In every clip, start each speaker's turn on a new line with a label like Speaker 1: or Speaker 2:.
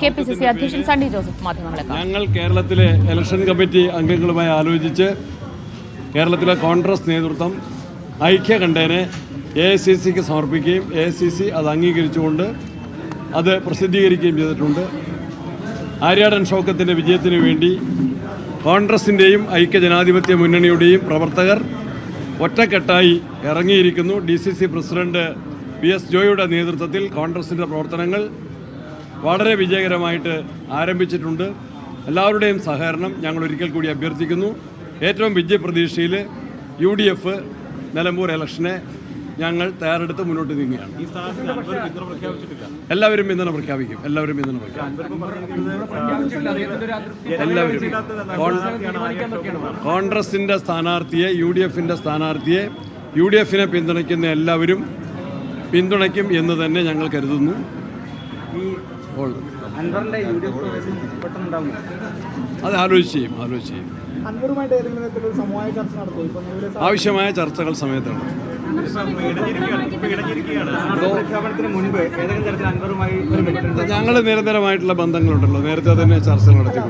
Speaker 1: K P C C അധ്യക്ഷൻ സണ്ണി ജോസഫ് മാധ്യമങ്ങളെ
Speaker 2: ഞങ്ങൾ കേരളത്തിലെ ഇലക്ഷൻ കമ്മിറ്റി അംഗങ്ങളുമായി ആലോചിച്ച് കേരളത്തിലെ കോൺഗ്രസ് നേതൃത്വം ഐക്യ കണ്ടേനെ എ ഐ സി സിക്ക് സമർപ്പിക്കുകയും എ ഐ സി സി അത് അംഗീകരിച്ചുകൊണ്ട് അത് പ്രസിദ്ധീകരിക്കുകയും ചെയ്തിട്ടുണ്ട്. ആര്യാടൻ ഷൗക്കത്തിന്റെ വിജയത്തിന് വേണ്ടി കോൺഗ്രസിന്റെയും ഐക്യജനാധിപത്യ മുന്നണിയുടെയും പ്രവർത്തകർ ഒറ്റക്കെട്ടായി ഇറങ്ങിയിരിക്കുന്നു. D C C president P S ജോയിയുടെ നേതൃത്വത്തിൽ കോൺഗ്രസിന്റെ പ്രവർത്തനങ്ങൾ വളരെ വിജയകരമായിട്ട് ആരംഭിച്ചിട്ടുണ്ട്. എല്ലാവരുടെയും സഹകരണം ഞങ്ങൾ ഒരിക്കൽ കൂടി അഭ്യർത്ഥിക്കുന്നു. ഏറ്റവും വിജയപ്രതീക്ഷയിൽ യു ഡി എഫ് നിലമ്പൂർ ഇലക്ഷനെ ഞങ്ങൾ തയ്യാറെടുത്ത് മുന്നോട്ട് നീങ്ങുകയാണ്. എല്ലാവരും പിന്തുണ പ്രഖ്യാപിക്കും. എല്ലാവരും പിന്തുണ പ്രഖ്യാപിക്കും. എല്ലാവരും കോൺഗ്രസിന്റെ സ്ഥാനാർത്ഥിയെ യു ഡി എഫിന്റെ സ്ഥാനാർത്ഥിയെ യു ഡി എഫിനെ പിന്തുണയ്ക്കുന്ന എല്ലാവരും പിന്തുണയ്ക്കും എന്ന് തന്നെ ഞങ്ങൾ കരുതുന്നു. അത് ആലോചിച്ച് ചെയ്യും ആലോചിച്ച് ചെയ്യും. ആവശ്യമായ ചർച്ചകൾ സമയത്താണ്.
Speaker 3: പ്രഖ്യാപനത്തിന് മുൻപ് ഏതെങ്കിലും തരത്തിൽ അൻവറുമായി ഒരു ബന്ധമുണ്ടോ?
Speaker 2: ഞങ്ങൾ നിരന്തരമായിട്ടുള്ള ബന്ധങ്ങളുണ്ടല്ലോ നേരത്തെ തന്നെ
Speaker 4: ചർച്ച നടത്തി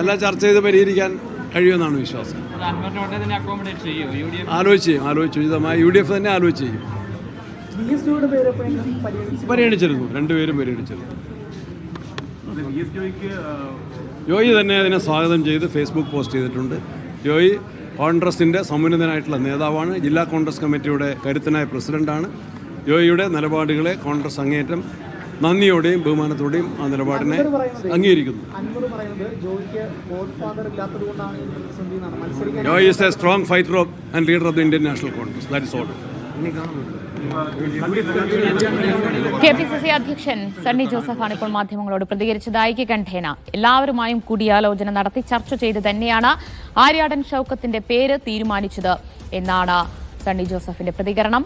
Speaker 2: അല്ല ചർച്ച ചെയ്ത് പരിഹരിക്കാൻ കഴിയുമെന്നാണ് വിശ്വാസം. ആലോചിച്ച് ചെയ്യും ആലോചിച്ച് ഉചിതമായി യു ഡി എഫ് തന്നെ ആലോചിച്ച് ചെയ്യും. പരിഗണിച്ചിരുന്നു. രണ്ടുപേരും പരിഗണിച്ചിരുന്നു. ജോയി തന്നെ അതിനെ സ്വാഗതം ചെയ്ത് ഫേസ്ബുക്ക് പോസ്റ്റ് ചെയ്തിട്ടുണ്ട്. ജോയി കോൺഗ്രസിന്റെ സമുന്നതനായിട്ടുള്ള നേതാവാണ്. ജില്ലാ കോൺഗ്രസ് കമ്മിറ്റിയുടെ കരുത്തനായ പ്രസിഡന്റാണ്. ജോയിയുടെ നിലപാടുകളെ കോൺഗ്രസ് അങ്ങേയറ്റം നന്ദിയോടെയും ബഹുമാനത്തോടെയും ആ നിലപാടിനെ അംഗീകരിക്കുന്നു. Joy is a strong fighter of and leader of the Indian National Congress that is all
Speaker 1: K P C C അധ്യക്ഷൻ സണ്ണി ജോസഫാണ് ഇപ്പോൾ മാധ്യമങ്ങളോട് പ്രതികരിച്ചത് ഐക്യകണ്ഠേന എല്ലാവരുമായും കൂടിയാലോചന നടത്തി ചർച്ച ചെയ്ത് തന്നെയാണ് ആര്യാടൻ ഷൌക്കത്തിന്റെ പേര് തീരുമാനിച്ചത് എന്നാണ് സണ്ണി ജോസഫിന്റെ പ്രതികരണം.